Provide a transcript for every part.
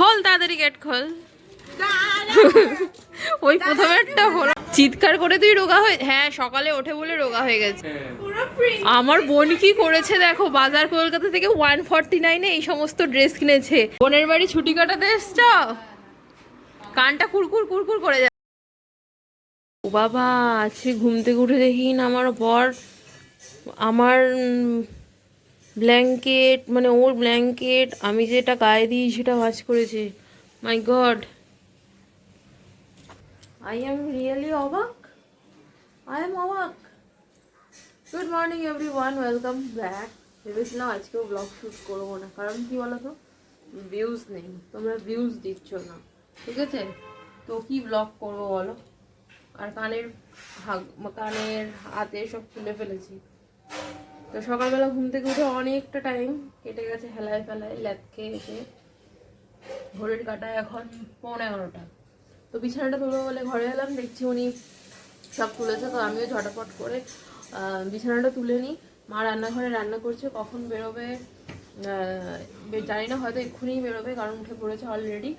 খোল তাড়াতাড়ি গেট খোল। ওই প্রথমে একটা হলো চিৎকার করে তুই রোগা হয়ে হ্যাঁ সকালে ওঠে বলে রোগা হয়ে গেছে। আমার বোন কি করেছে দেখো, বাজার কলকাতা থেকে ওয়ান ফর্টি নাইনে এই সমস্ত ড্রেস কিনেছে। বোনের বাড়ি ছুটি কাটাতে এসছ? কানটা কুরকুর কুরকুর করে যায়। ও বাবা, আজকে ঘুম থেকে উঠে দেখি না আমার বর। আমার ব্ল্যাঙ্কেট মানে ওর ব্ল্যাঙ্কেট, আমি যেটা গায়ে দিই সেটা ওয়াচ করেছে। My god I am really অবাক আই এম অবাক good morning everyone welcome back ভেবেছিলাম আজকেও ব্লগ শ্যুট করব না। কারণ কি বলো তো ভিউজ নেই। তোমরা ভিউজ দিচ্ছ না। ঠিক আছে? তো কি ব্লগ করব বলো? আর কানের কানের হাতে সব খুলে ফেলেছি। তো সকালবেলা ঘুম থেকে উঠে অনেকটা টাইম কেটে গেছে হেলায় ফেলায় ল্যাদ খেয়ে এসে। ঘড়ির কাটায় এখন পৌনে এগারোটা। তো বিছানাটা তুলবো বলে ঘরে এলাম, দেখছি উনি সব তুলেছে, তো আমিও ঝটাপট করে বিছানাটা তুলে নিই। মা রান্নাঘরে রান্না করছে, কখন বেরোবে জানি না, হয়তো এক্ষুনি বেরোবে, কারণ উঠে পড়েছে অলরেডি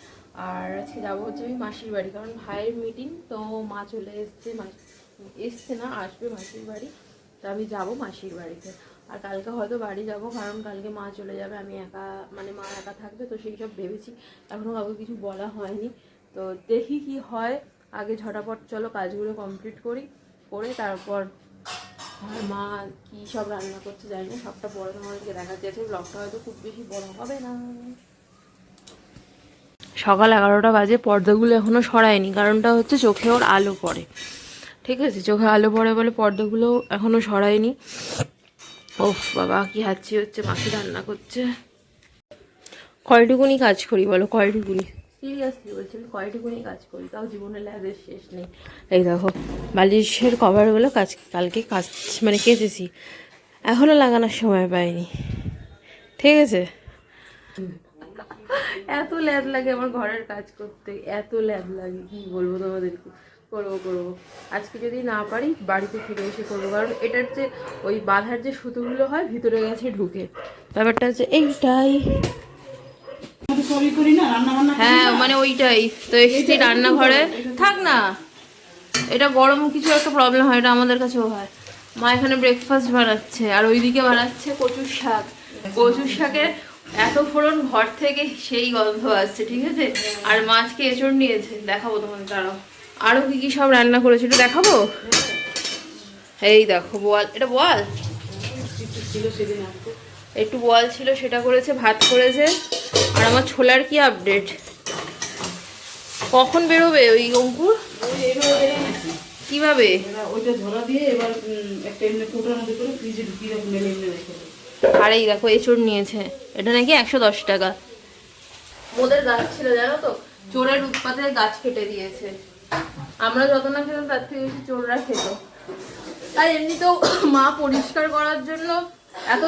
আর আজকে যাব হচ্ছে আমি মাসির বাড়ি, কারণ ভাইয়ের মিটিং তো মা চলে এসছে, মা- এসছে না, আসবে মাসির বাড়ি। তো আমি যাব মাসির বাড়িতে। আর কালকে হয়তো বাড়ি যাব, কারণ কালকে মা চলে যাবে, আমি একা মানে মা একা থাকবে, তো সেই সব ভেবেছি। এখনও কাউকে কিছু বলা হয়নি। তো দেখি কি হয়। আগে ঝটাপট চলো কাজগুলো কমপ্লিট করি, করে তারপর আর মা কি সব রান্না করছে জানি না, সবটা বড় তোমাদেরকে দেখা আছে ব্লগটা হয়তো খুব বেশি বড় হবে না। সকাল এগারোটা বাজে, পর্দাগুলো এখনও সরায়নি, কারণটা হচ্ছে চোখে ওর আলো পড়ে। ঠিক আছে চোখে আলো পড়ে বলে পর্দাগুলো এখনও সরায়নি। ওফ বাবা কি হাঁচি হচ্ছে মাকে রান্না করছে। কয়টুকুনি কাজ করি বলো কয়টুকুনি? সিরিয়াসলি বলছি আমি কয়টুকুনি কাজ করি তাও জীবনে ল্যাবের শেষ নেই। এই দেখো বালিশের কভারগুলো কাজ কালকে কাজ মানে কেচেছি। এখনও লাগানোর সময় পাইনি। ঠিক আছে? এত ল্যাদ লাগে আমার ঘরের কাজ করতে এত ল্যাদ লাগে কি বলব তোমাদেরকে? করব করব। আজকে যদি না পারি, বাড়িতে ফিরে এসে করব। কারণ এটার যে ওই বাঁধার যে সুতোগুলো হয়, ভিতরে গেছে, ঢুকে। ব্যাপারটা হচ্ছে এইটাই। হ্যাঁ মানে ওইটাই। তো এসেছি রান্নাঘরে, থাক না। এটা গরম কিছু একটা প্রবলেম হয়, এটা আমাদের কাছেও হয়। মা এখানে ব্রেকফাস্ট বানাচ্ছে, আর ওইদিকে বানাচ্ছে কচুর শাক। কচুর শাকের এত ফোড়ন ঘর থেকে সেই গন্ধ আসছে, ঠিক আছে? আর মাছকে এঁচড় নিয়েছে। দেখাবো তোমাদের, দাঁড়াও। আরও কি কি সব রান্না করেছে একটু দেখাবো? এই দেখো বোয়াল। এটা বোয়াল? একটু বোয়াল ছিল সেটা করেছে ভাত করেছে। আর আমার ছোলার কি আপডেট কখন বেরোবে ওই অঙ্কুর? কীভাবে? ওইটা ধরা দিয়ে এবার একটা এমনি কৌটার মধ্যে করে ফ্রিজে ঢুকিয়ে রাখুন এমনি রেখে আর এই দেখো এঁচড় নিয়েছে। এটা নাকি একশো দশ টাকা। মোদের গাছ ছিল জানো তো? চোরের উৎপাতে গাছ কেটে দিয়েছে। আমরা যত না খেতাম, তার থেকে বেশি চোররা খেত। আর এমনিতেও মা পরিষ্কার করার জন্য এত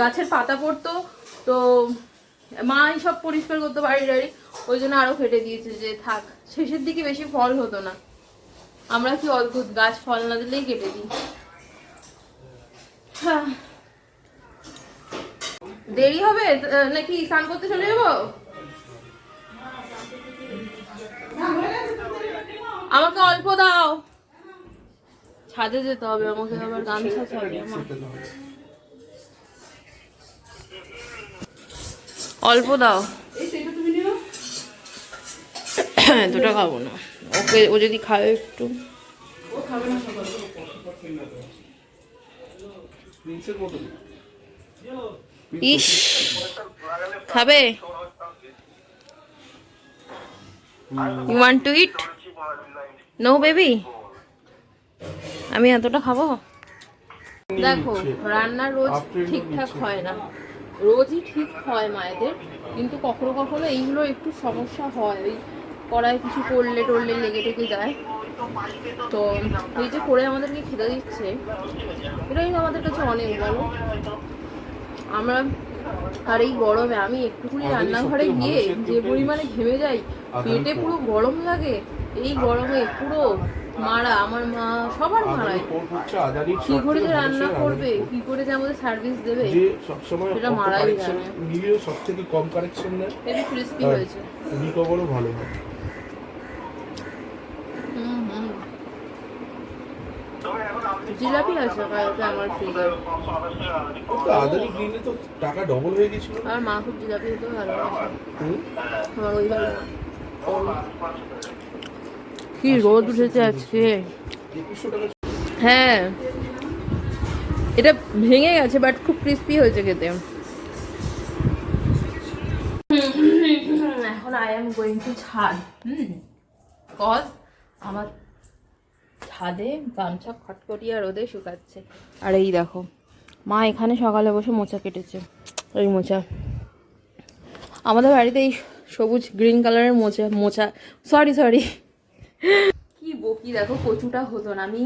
গাছের পাতা পড়তো, তো মা সব পরিষ্কার করতে বাড়ি। টাড়ি ওই জন্য আরও কেটে দিয়েছে যে থাক, শেষের দিকে বেশি ফল হতো না। আমরা কি অদ্ভুত, গাছ ফল না দিলেই কেটে দিই। দেরি হবে? নাকি স্নান করতে চলে যাব? আমাকে অল্প দাও। ছাদে যেতে হবে, আমাকে আবার আমার অল্প দাও। দুটো খাব না। ওকে, ও যদি খাবে একটু। ইস, খাবে? You want to eat no baby আমি এতটা খাব? দেখো রান্না রোজ ঠিকঠাক হয় না। রোজই ঠিক হয় মায়েদের কিন্তু কখনো কখনো এইগুলো একটু সমস্যা হয়। ওই কড়াই কিছু করলে টরলে লেগে টেগে যায়। তো এই যে করে আমাদেরকে খেতে দিচ্ছে এটাই কিন্তু আমাদের কাছে অনেক বলো আমরা আর এই গরমে আমি একটুখানি রান্নাঘরে গিয়ে যে পরিমাণে ঘেমে যাই পেটে পুরো গরম লাগে এই গরমে পুরো মারা আমার মা সবার আদানির কি করে যে রান্না করবে কি করে যে আমাদের সার্ভিস দেবে সবসময় সেটা মারাই জানে। নিলেও সব থেকে কম কারেকশন নেয়। ক্রিস্পি হয়েছে। রিকভারও ভালো হয়। জিলাপি আছে কালকে আমার ফ্রিজে তো আদানি কিনলে তো টাকা ডবল হয়ে গেছিল। আর মা খুব জিলাপি খেতে ভালোবাসে। আমার ওই ভালো। কি রোদ উঠেছে আজকে? হ্যাঁ। এটা ভেঙে গেছে বাট খুব ক্রিস্পি হয়েছে খেতে। এখন আই এম গোয়িং টু ছাদ। হুম। কজ আমার ছাদে গামছা খটখটিয়া রোদে শুকাচ্ছে। আর এই দেখো, মা এখানে সকালে বসে মোচা কেটেছে। এই মোচা। আমাদের বাড়িতে এই সবুজ গ্রিন কালারের মোচা মোচা সরি সরি কি বকি, দেখো কচুটা হতো না। আমি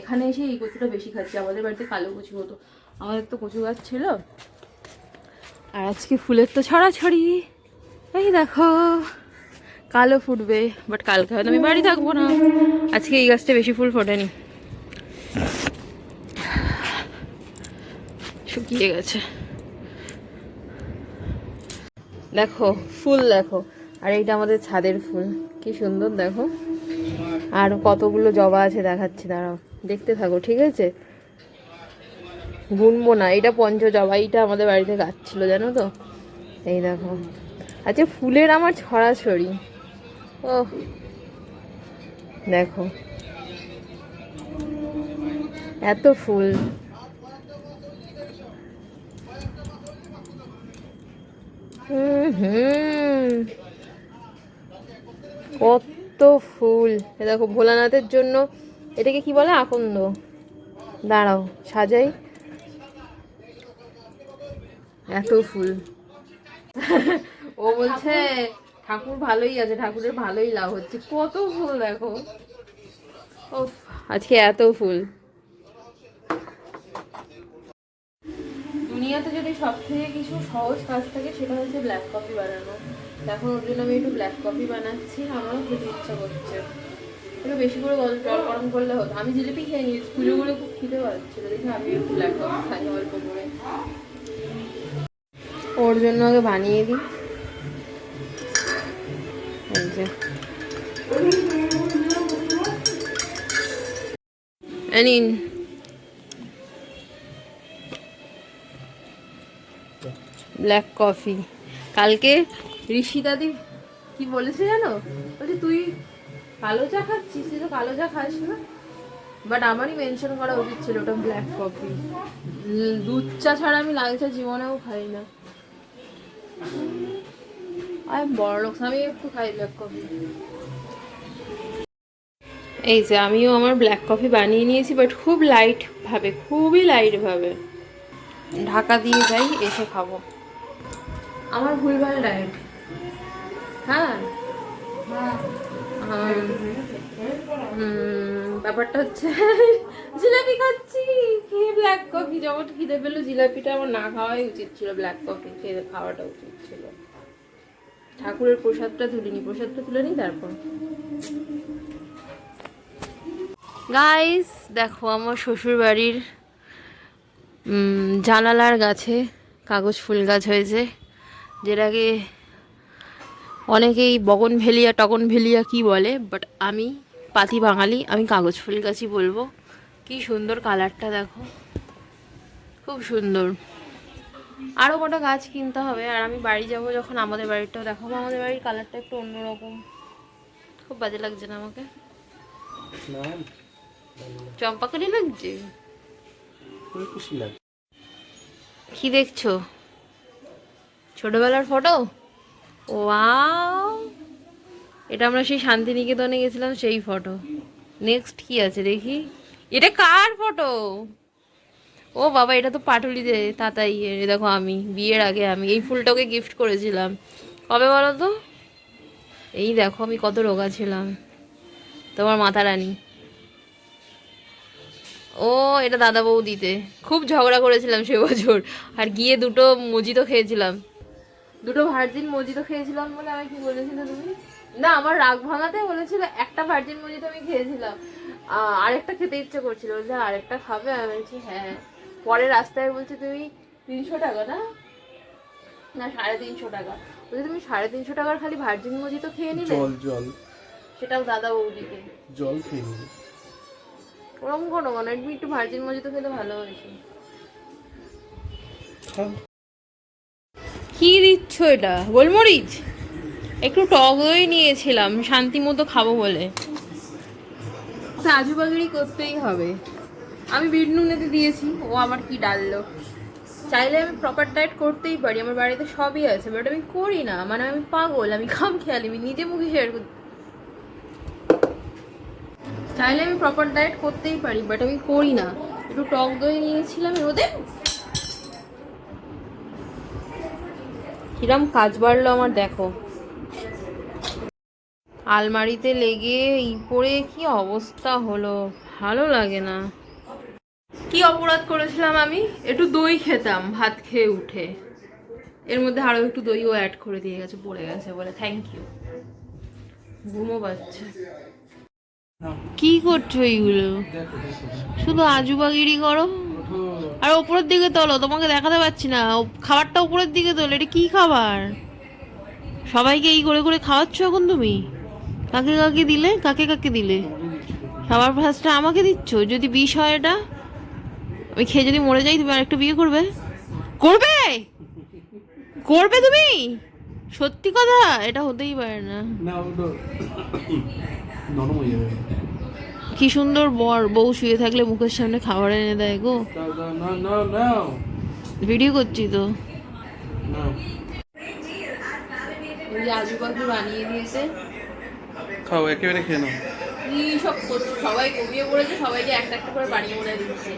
এখানে এসে এই কচুটা বেশি খাচ্ছি। আমাদের বাড়িতে কালো কচু হতো। আমাদের তো কচু গাছ ছিল। আর আজকে ফুলের তো ছড়াছড়ি। এই দেখো, কালো ফুটবে বাট কালকে হয়তো আমি বাড়ি থাকব না। আজকে এই গাছটা বেশি ফুল ফোটেনি। শুকিয়ে গেছে। দেখো, ফুল দেখো। আর এইটা আমাদের ছাদের ফুল। কি সুন্দর, দেখো। আর কতগুলো জবা আছে দেখাচ্ছি, দাঁড়াও। দেখতে থাকো, ঠিক আছে? গুনবো না এটা পঞ্চ জবা এইটা আমাদের বাড়িতে গাছ ছিল, জানো তো? এই দেখো। আচ্ছা ফুলের আমার ছড়াছড়ি। ও দেখো। এত ফুল। হুম কত ফুল। দেখো, ভোলানাথের জন্য এটাকে কি বলে? আকন্দ। দাঁড়াও, সাজাই। এত ফুল। ও বলছে, ঠাকুর ভালোই আছে, ঠাকুরের ভালোই লাভ হচ্ছে। কত ফুল দেখো। ও আজকে এত ফুল। দুনিয়াতে যদি সব থেকে কিছু সহজ কাজ থাকে, সেটা হচ্ছে ব্ল্যাক কফি বানানো। এখন ওর জন্য আমি একটু ব্ল্যাক কফি বানাচ্ছি, আমারও খেতে ইচ্ছা করছে। একটু বেশি করে জল গরম করলে হতো। আমি জিলিপি খেয়ে নিই স্কুলে গুলো খুব খিদে পাচ্ছিল দেখি আমি একটু ব্ল্যাক কফি খাই অল্প করে। ওর জন্য আগে বানিয়ে দিই। ব্ল্যাক কফি কালকে ঋষি দাদি কি বলেছে জানো? বলছে, তুই কালো চা খাচ্ছিস, তুই তো কালো চা খাস না? বাট আমারই মেনশন করা উচিত ছিল ওটা ব্ল্যাক কফি দুধ চা ছাড়া আমি লাল চা জীবনেও খাই না। আমি বড় লোক, আমি একটু খাই ব্ল্যাক কফি এই যে আমিও আমার ব্ল্যাক কফি বানিয়ে নিয়েছি বাট খুব লাইট ভাবে, খুবই লাইট ভাবে। ঢাকা দিয়ে যাই, এসে খাব। আমার ভুলভাল ডায়েট হ্যাঁ। ব্যাপারটা হচ্ছে, জিলাপি খাচ্ছি। খেয়ে ব্ল্যাক কফি যখন খিদে পেল, জিলাপিটা আমার না খাওয়াই উচিত ছিল ব্ল্যাক কফি খেয়ে খাওয়াটা উচিত ছিল। ঠাকুরের প্রসাদটা তুলিনি, প্রসাদটা তুলে নিই তারপর। গাইস দেখো আমার শ্বশুর বাড়ির জানালার গাছে কাগজ ফুল গাছ হয়েছে। যেটাকে অনেকেই বগন ভেলিয়া টগন ভেলিয়া কি বলে বাট আমি পাতি বাঙালি আমি কাগজ ফুল গাছই বলব। কি সুন্দর কালারটা দেখো। খুব সুন্দর। আরও কটা গাছ কিনতে হবে আর আমি বাড়ি যাব যখন আমাদের বাড়িটাও দেখো। আমাদের বাড়ির কালারটা একটু অন্যরকম। খুব বাজে লাগছে না আমাকে? চম্পাকালি লাগছে? কি দেখছ? ছোটবেলার ফটো ওয়াও। এটা আমরা সেই শান্তিনিকেতনে গেছিলাম, সেই ফটো নেক্সট কি আছে দেখি? এটা কার ফটো ও বাবা, এটা তো পাটুলি দে তাতাই দেখো আমি, বিয়ের আগে আমি, এই ফুলটাকে গিফট করেছিলাম। কবে বলো তো? এই দেখো আমি কত রোগা ছিলাম। তোমার মাথা রানী ও, এটা দাদা বৌদিতে। খুব ঝগড়া করেছিলাম সে বছর। আর গিয়ে দুটো মজিতো খেয়েছিলাম। দুটো ভার্জিন মজিতো খেয়েছিলাম বলে আমি কি বলেছিলে তুমি? না আমার রাগ ভাঙাতে বলেছিল একটা ভার্জিন মজিতো আমি খেয়েছিলাম। আরেকটা খেতে ইচ্ছে করছিল বলছে আরেকটা খাবে? আমি বলছি হ্যাঁ। পরে রাস্তায় বলছে তুমি তিনশো টাকা না? না সাড়ে তিনশো টাকা। বলছে তুমি সাড়ে তিনশো টাকার খালি ভার্জিন মজি তো খেয়ে নিলে? জল জল। সেটাও দাদা বৌদিকে। জল খেয়ে নিবি ওরকম কোনো কোনো একটু একটু ভার্জিন মজি তো খেতে ভালোবাসি কি দিচ্ছ এটা? গোলমরিচ? একটু টক দই নিয়েছিলাম, শান্তি মতো খাব বলে। কাজু আজুবাগিরি করতেই হবে। আমি বিট নুনেতে দিয়েছি, ও আমার কি ডাললো। চাইলে আমি প্রপার ডায়েট করতেই পারি, আমার বাড়িতে সবই আছে বাট আমি করি না। মানে আমি পাগল, আমি খাম খেয়ালি, আমি নিজে মুখে শেয়ার করি চাইলে আমি প্রপার ডায়েট করতেই পারি বাট আমি করি না। একটু টক দই নিয়েছিলাম এর কিরম কাজ বাড়লো আমার দেখো। আলমারিতে লেগে এই পরে কি অবস্থা হলো ভালো লাগে না। কি অপরাধ করেছিলাম আমি? একটু দই খেতাম ভাত খেয়ে উঠে। এর মধ্যে আরও একটু দইও অ্যাড করে দিয়ে গেছে পড়ে গেছে বলে থ্যাংক ইউ ঘুমো পাচ্ছে। কি করছ এইগুলো শুধু আজুবাগিরি করো? আর উপরের দিকে তোলো তোমাকে দেখাতে পাচ্ছি না। খাবারটা উপরের দিকে তোলো এটা কি খাবার? সবাইকে এই করে করে খাওয়াচ্ছ এখন তুমি? কাকে কাকে দিলে? কাকে কাকে দিলে? সবার ফার্স্টটা আমাকে দিচ্ছ? যদি বিষ হয় এটা? আমি খেয়ে যদি মরে যাই তুমি আরেকটা বিয়ে করবে? করবে? করবে তুমি? সত্যি কথা এটা হতেই পারে না। না নরম হয়ে যাবে। কি সুন্দর বর বউ শুয়ে থাকলে মুখের সামনে খাবার এনে দেয় গো। দাও দাও না না না ভিডিও করছি তো। আজু পাখি বানিয়ে দিয়েছে। খাও একেবারে খেয়ে নাও। সব করছে সবাই কমিয়ে পড়েছে সবাইকে একটা একটা করে বানিয়ে মনে দিচ্ছে।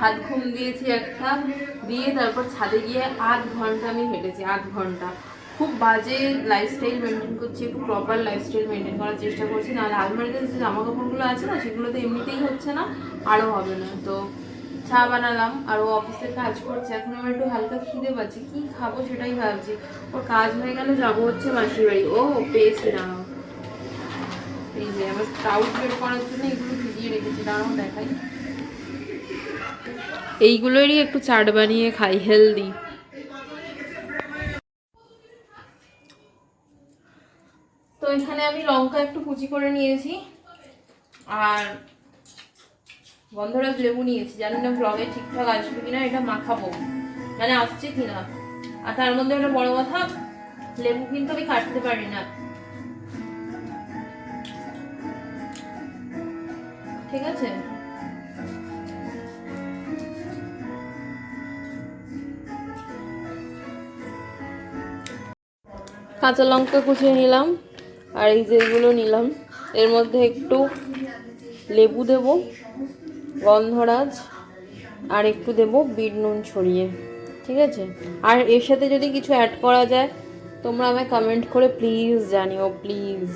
ভাত ঘুম দিয়েছি একটা, দিয়ে তারপর ছাদে গিয়ে আধ ঘণ্টা আমি হেঁটেছি, আধ ঘণ্টা। খুব বাজে লাইফস্টাইল মেনটেন করছি, একটু প্রপার লাইফস্টাইল মেনটেন করার চেষ্টা করছি, নাহলে আলমারিতে যে জামা কাপড়গুলো আছে না সেগুলো তো এমনিতেই হচ্ছে না আরও হবে না। তো চা বানালাম, আর ও অফিসে কাজ করছে, এখন আমার একটু হালকা খিদে পাচ্ছে, কী খাব সেটাই ভাবছি। ওর কাজ হয়ে গেলে যাব হচ্ছে মাসির বাড়ি। ও পেয়েছি না এই যে আমার স্টাউট বের করার জন্য এগুলো ভিজিয়ে রেখেছি, দাঁড়াও দেখাই। এইগুলোরই একটু চাট বানিয়ে খাই হেলদি তো এখানে আমি লঙ্কা একটু কুচি করে নিয়েছি, আর গন্ধরাজ লেবু নিয়েছি। জানি না ব্লগে ঠিকঠাক আসবে কিনা, এটা মাখাবো। মানে আসছে কিনা। আর তার মধ্যে একটা বড় কথা, লেবু কিন্তু আমি কাটতে পারি না। ঠিক আছে? কাঁচা লঙ্কা কুচিয়ে নিলাম, আর এই যেগুলো নিলাম। এর মধ্যে একটু লেবু দেব, গন্ধরাজ, আর একটু দেব বিট নুন ছড়িয়ে, ঠিক আছে? আর এর সাথে যদি কিছু অ্যাড করা যায়, তোমরা আমায় কমেন্ট করে প্লিজ জানিও প্লিজ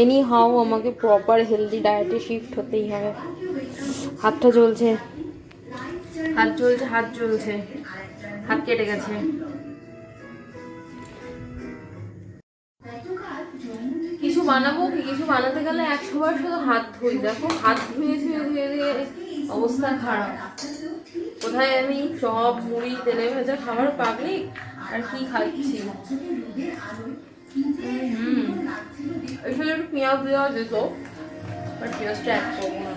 এনি হাও আমাকে প্রপার হেলদি ডায়েটে শিফট হতেই হবে। হাতটা চলছে হাত চলছে হাত চলছে হাত কেটে গেছে। বানাবো, কি কিছু বানাতে গেলে একশো বার শুধু হাত ধুই। দেখো, হাত ধুয়ে ধুয়ে ধুয়ে ধুয়ে অবস্থা খারাপ। কোথায় আমি চপ, মুড়ি, তেলে ভেজা খাবার পাবলি আর কি খাচ্ছি? হুম আসলে একটু পেঁয়াজ দেওয়া যেত বাট পেঁয়াজটা এক করব না।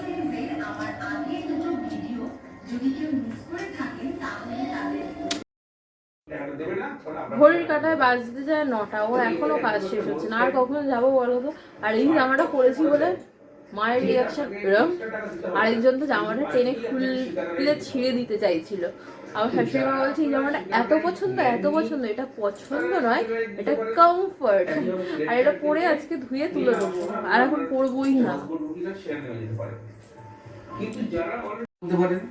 ঘড়ির কাটায় বাজতে যায় নটা। ও এখনও কাজ শেষ হচ্ছে না। আর কখন যাব বলো তো? আর এই জামাটা পরেছি বলে মায়ের রিয়াকশন এরম আরেকজন তো জামাটা টেনে খুল খুলে ছিঁড়ে দিতে চাইছিল। আমার শাশুড়ি মা বলছে এই জামাটা এত পছন্দ এত পছন্দ। এটা পছন্দ নয় এটা কমফর্ট আর এটা পরে আজকে ধুয়ে তুলে দেবো। আর এখন পরবোই না। বলতে পারেন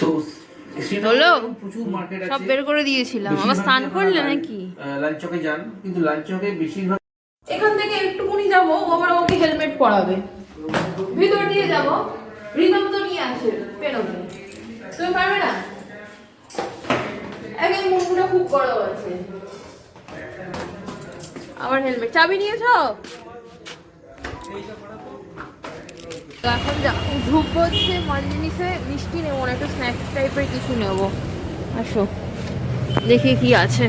তো হলো? প্রচুর মার্কেট সব বের করে দিয়েছিলাম। আবার স্নান করলে নাকি? লাঞ্চ চকে যান কিন্তু লাঞ্চ চকে বেশিরভাগ এখান থেকে একটুকুনি যাব ও আবার আমাকে হেলমেট পরাবে। ভিতর দিয়ে যাব। রিদম তো নিয়ে আসে পেরোবে। তুমি পারবে না? মুখটা খুব বড় আছে। আবার হেলমেট। চাবি নিয়েছো? তো এখন ধূপ হচ্ছে মাঝ জিনিসে মিষ্টি নেব না একটু স্ন্যাক্স টাইপের কিছু নেব। আসো দেখি কি আছে।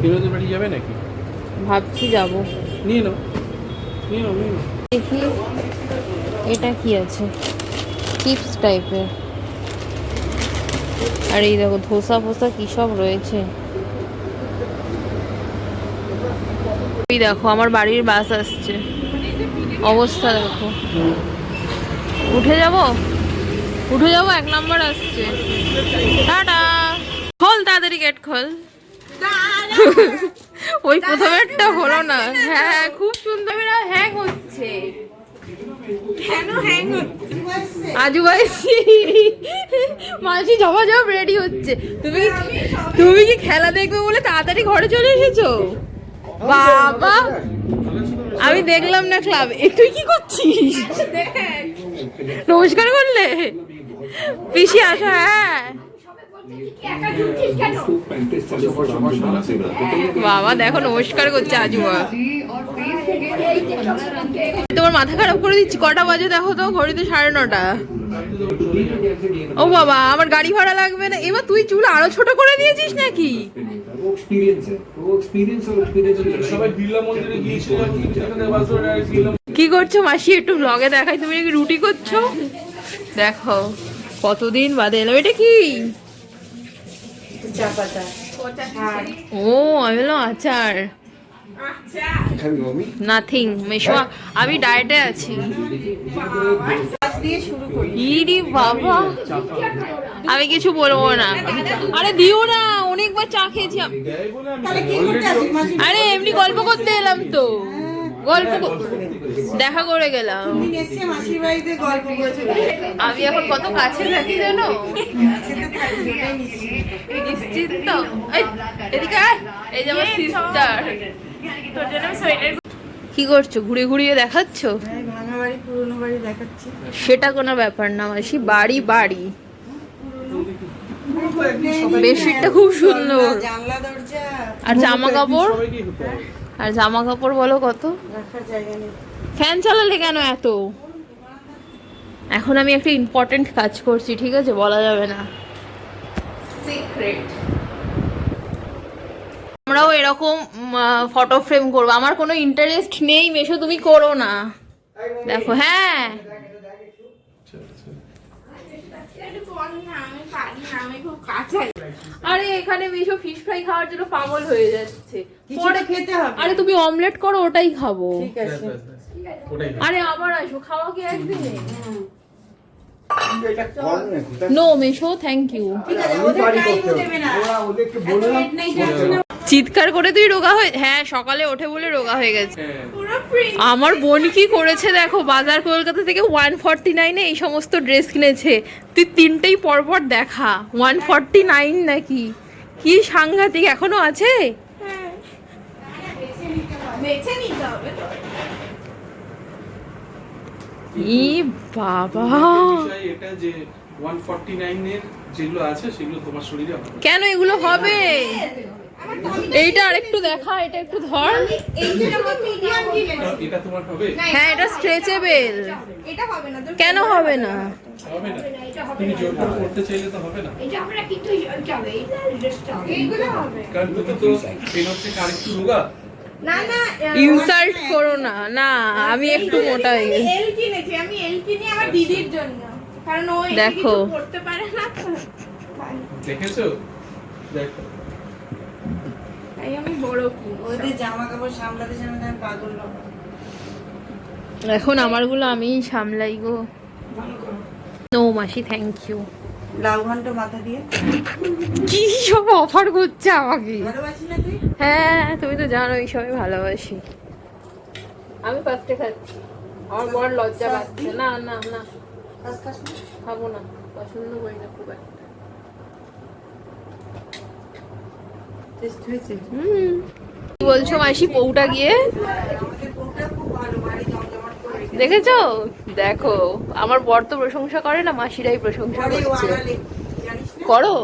বিনোদের বাড়ি যাবে নাকি? ভাবছি যাব। নিয়ে নাও নিয়ে নাও নিয়ে নাও। দেখি এটা কি আছে? চিপস টাইপের আর এই দেখো ধোসা ফোসা কি সব রয়েছে? এই দেখো আমার বাড়ির বাস আসছে। অবস্থা দেখো। উঠে যাব? উঠে যাব এক নম্বর আসছে। টাটা! খোল তাড়াতাড়ি গেট খোল। ওই প্রথমেরটা হলো না। হ্যাঁ খুব সুন্দর হ্যাং হচ্ছে। আজু মাসি জবা জব রেডি হচ্ছে। তুমি তুমি কি খেলা দেখবে বলে তাড়াতাড়ি ঘরে চলে এসেছ? বাবা, আমি দেখলাম না ক্লাব। এ, তুই কি করছিস? নমস্কার করলে পিসি, আসো হ্যাঁ। বাবা, দেখো, নমস্কার করছে আজুবা তোমার মাথা খারাপ করে দিচ্ছি। কটা বাজে দেখো তো, ঘড়িতে সাড়ে নটা। ও বাবা, আমার গাড়ি ভাড়া লাগবে না। এবার তুই চুল আরও ছোট করে দিয়েছিস নাকি? वो एक्सपीरियंस है वो एक्सपीरियंस और एक्सपीरियंस সবাই বিড়লা মন্দিরে গিয়েছিল কি সেখানে বাসে ডাইরেক্ট বিড়লা কি করছো মাসি একটু ব্লগে দেখাই তুমি নাকি রুটি করছো দেখো কতদিন বাদে এলো এটা কি চা পাতা ও আমি বললাম আচার खाबी मम्मी নাথিং মেশো আমি ডায়েটে আছি ইরি বাবা আমি কিছু বলব না আরে দিও না অনেকবার চা খেয়েছি আরে এমনি গল্প করতে এলাম তো গল্প দেখা করে গেলাম আমি এখন কত কাছে থাকি জানো এদিকে এই যে আমার সিস্টার কি করছ? ঘুরে ঘুরিয়ে দেখাচ্ছ? হ্যাঁ, সেটা কোনো ব্যাপার না মাসি বাড়ি বাড়ি। বেডশিটটা খুব সুন্দর। আর জামা কাপড় আর জামা কাপড় বলো কত? ফ্যান চালালে কেন এত? এখন আমি একটা ইম্পর্টেন্ট কাজ করছি ঠিক আছে? বলা যাবে না। সিক্রেট আমরাও এরকম ফটো ফ্রেম করব। আমার কোনো ইন্টারেস্ট নেই মেশো তুমি করো না। দেখো হ্যাঁ। আরে এখানে মেশো ফিশ ফ্রাই খাওয়ার জন্য পাগল হয়ে যাচ্ছে। কিছুটা খেতে হবে। আরে তুমি অমলেট করো ওটাই খাব। ঠিক আছে। আরে আবার আসো খাওয়া কি একদিনে না মেশো থ্যাংক ইউ ঠিক আছে ওদের টাইমও দেবে না ওরা ওদেরকে বললাম চিৎকার করে তুই রোগা হয়ে হ্যাঁ সকালে ওঠে বলে রোগা হয়ে গেছে। আমার বোন কি করেছে দেখো বাজার কলকাতা থেকে ওয়ান ফর্টি নাইনে এই সমস্ত ড্রেস কিনেছে। তুই তিনটেই পরপর দেখা। ওয়ান ফর্টি নাইন নাকি? কি সাংঘাতিক এখনও আছে? ই বাবা। এটা যে 149 এর যেগুলো আছে সেগুলো তোমার শরীরে কেন এগুলো হবে? এইটা আরেকটু দেখা এটা একটু ধর। এটা তোমার হবে? হ্যাঁ এটা স্ট্রেচেবল এটা হবে না। তো কেন হবে না। হবে না? তুমি জোর করে করতে চাইলে তো হবে না। এটা আমরা কিন্তু যাবে এটা ড্রেসটা এইগুলো হবে। কারণ তুমি তো পেনর থেকে আরেকটু রোগা। না না ইনসাল্ট করো না না আমি একটু মোটা হয়ে গেছি আমি এল কিনি আমার দিদির জন্য। কারণ ও দেখো। করতে পারে না। দেখেছ? দেখো। তাই আমি বড় ওদের জামা কাপড় সামলাতে সামলাতে আমি পাগল এখন আমারগুলো সামলাই গো। নো মাসি থ্যাংক ইউ লাউ ঘন্ট মাথা দিয়ে। কি সব অফার করছে আমাকে? ভালোবাসি হ্যাঁ তুমি তো জানো এই সবাই ভালোবাসি। আমি ফার্স্টে খাচ্ছি আমার বড় লজ্জা পাচ্ছে। না না না? খাব না। পছন্দ করি না খুব একটা। কি বলছো মাসি বউটা গিয়ে? দেখেছ? দেখো আমার বর তো প্রশংসা করে না মাসিরাই প্রশংসা করছে। করো।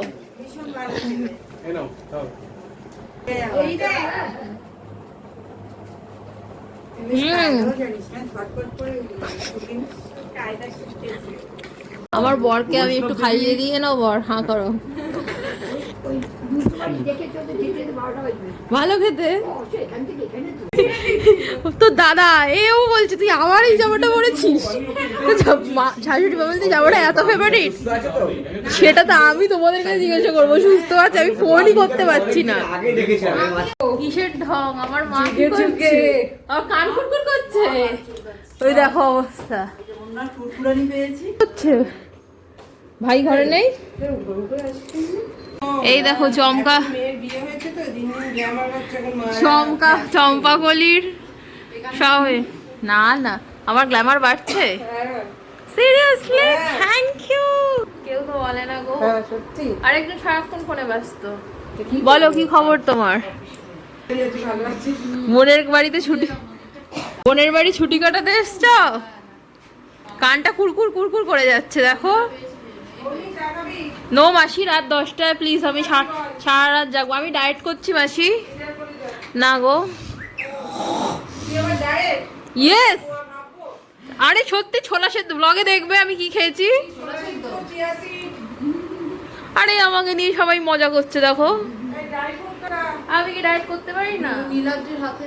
আমার বরকে আমি একটু খাইয়ে দিয়ে নাও বর হাঁ করো। ভালো খেতে? তো দাদা এও বলছে তুই আবার এই জামাটা পরেছিস? শাশুড়ি বাবা বলছে জামাটা এত ফেভারিট সেটা তো আমি তোমাদের কাছে জিজ্ঞাসা করব সুস্থ আছে আমি ফোনই করতে পারছি না। কিসের ঢং? আমার মা কি করছে? আমার কান কুরকুর করছে। ওই দেখো অবস্থা। হচ্ছে। ভাই ঘরে নেই? এই দেখো চমকা। চমকা চম্পা কলির সব না না আমার গ্ল্যামার বাড়ছে? সিরিয়াসলি থ্যাংক ইউ কেউ তো বলে না গো। সত্যি। আরেকজন সারাক্ষণ ফোনে ব্যস্ত। বলো কি খবর তোমার? বোনের বাড়িতে ছুটি বোনের বাড়ি ছুটি কাটাতে এসছ? কানটা কুরকুর কুরকুর করে যাচ্ছে দেখো। নো মাসি, রাত দশটায় প্লিজ আমি সারা রাত যাব আমি ডায়েট করছি, মাসি। না গো। ইয়েস আরে সত্যি, ছোলা সেদ্ধ। ব্লগে দেখবে আমি কি খেয়েছি? আরে আমাকে নিয়ে সবাই মজা করছে, দেখো। আমি কি ডায়েট করতে পারি না? নীলাদ্রির হাতে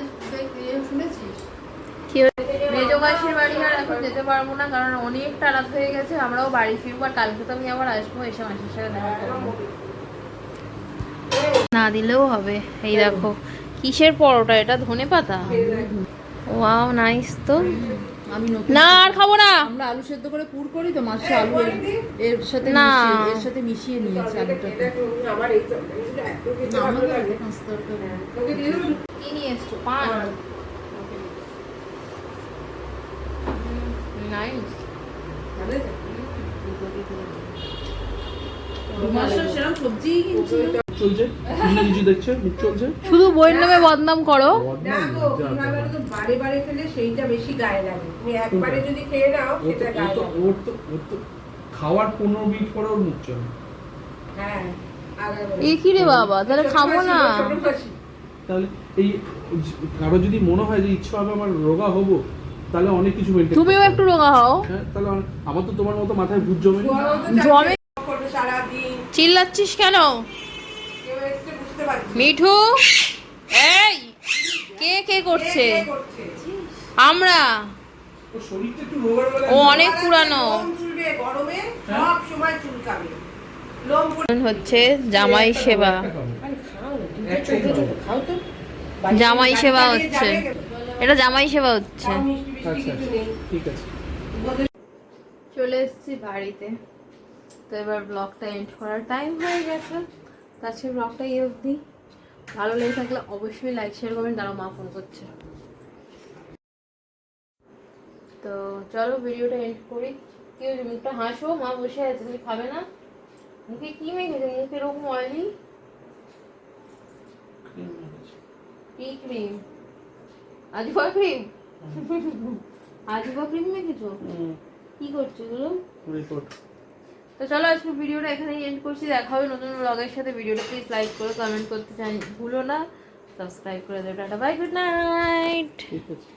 শুনেছিস কি হয়েছে? মেজো মাসির বাড়ি আর এখন যেতে পারব না কারণ অনেকটা রাত হয়ে গেছে আমরাও বাড়ি ফিরবো আর কালকে তো আমি আবার আসব এসে মাসির সাথে দেখা করব। না দিলেও হবে এই দেখো কিসের পরোটা এটা ধনে পাতা? ওয়াও নাইস তো। আমি না আর খাব না। আমরা আলু সেদ্ধ করে পুর করি তো মাসে আলু এর- সাথে না। মিশিয়ে এর সাথে মিশিয়ে নিয়েছি আলুটাকে মাছ তরকারি। কি নিয়ে এসছো? পান নাইস দু মাসের সেরকম সবজিই কিনছি চলছে কিছু কিছু দেখছে মুখ চলছে? শুধু বইয়ের নামে বদনাম করো। না গো কীভাবে বলো তো বারে বারে খেলে সেইটা বেশি গায়ে লাগে। তুমি একবারে যদি খেয়ে নাও সেটা গায়ে তো লাগে। ওর তো ওর তো খাওয়ার পনেরো মিনিট পরে ওর মুখ চলে। হ্যাঁ এ কি রে বাবা? তাহলে খাব না। তাহলে এই কারও যদি মনে হয় যে ইচ্ছা হবে আমার রোগা হব তাহলে অনেক কিছু মেনটেন তুমিও একটু রোগা হও। হ্যাঁ তাহলে আমার তো তোমার মতো মাথায় ভূত জমে জমে চিল্লাচ্ছিস কেন? মিঠু এই কে কে করছে? আমরা। ও অনেক পুরানো। পুড়ে- হচ্ছে জামাই সেবা। জামাই সেবা হচ্ছে। এটা জামাই সেবা হচ্ছে। খাও, মিষ্টি মিষ্টি আচ্ছা কিছু আচ্ছা নেই। ঠিক আছে। চলে এসেছি বাড়িতে। তো এবার ব্লগটা এন্ড করার টাইম হয়ে গেছে। তো আজকে ব্লগটা এই অবধি। ভালো লেগে থাকলে অবশ্যই লাইক শেয়ার করবেন তারা মা ফোন করছে। তো চলো ভিডিওটা এন্ড করি। কি হয়েছে? মুখটা হাসো মা বসে আছে তুমি খাবে না? মুখে কি মেখেছে? মুখ এরকম অয়েলি কি ক্রিম আজিবা ক্রিম আজিবা ক্রিম মেখেছো কি করছ এগুলো তো চলো আজকে ভিডিওটা এখানেই এন্ড করছি। দেখা হবে নতুন ব্লগের সাথে। ভিডিওটা প্লিজ লাইক করো কমেন্ট করতে চাই ভুলো না। সাবস্ক্রাইব করে দেবে। টাটা বাই গুড নাইট ঠিক আছে।